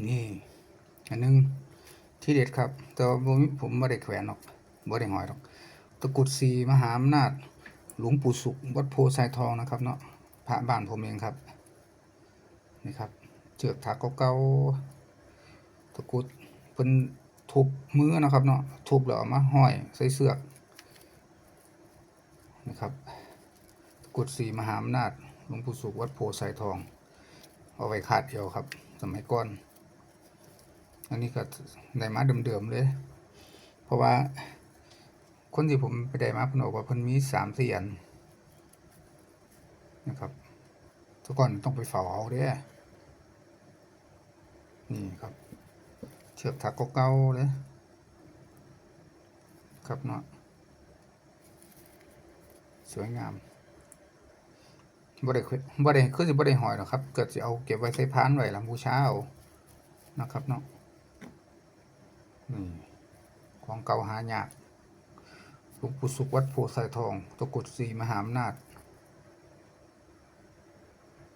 นี่อันหนึงที่เด็ดครับ แต่ว่าบ่มีผมไม่ได้แขวนหรอกบ่ได้หอยหรอก ตะกุดสีมหาอำนาจ หลวงปู่สุข วัดโพไซทองนะครับเนาะพระบ้านผมเองครับ นี่ครับ เจือกถักเก่าๆตะกุดเป็นทุบมือนะครับเนาะทุบแล้วเอามาห้อยใส่เสือกนะครับตะกุดสีมหาอำนาจหลวงปู่สุขวัดโพไซทอง เอาไว้คาดเอวครับ สมัยก่อน อันนี้ก็ได้มาเดิมๆเลย เพราะว่าคนที่ผมไปได้มาเพิ่นบอกว่าเพิ่นมีสามเสี่อันนะครับทุกคนต้องไปเฝ้าเอาเด้นี่ครับ เชือกถักก็เก่าเลยครับเนาะสวยงามบ่ได้บ่ได้คือสิบ่ได้หอยหรอกครับ เกิดสิเอาเก็บไว้ใส่พานไว้หลังบูชาเอานะครับเนาะ นี่ของเก่าหายากหลวงปู่สุขวัดโพไซทองตะกุดสีมหาอำนาจ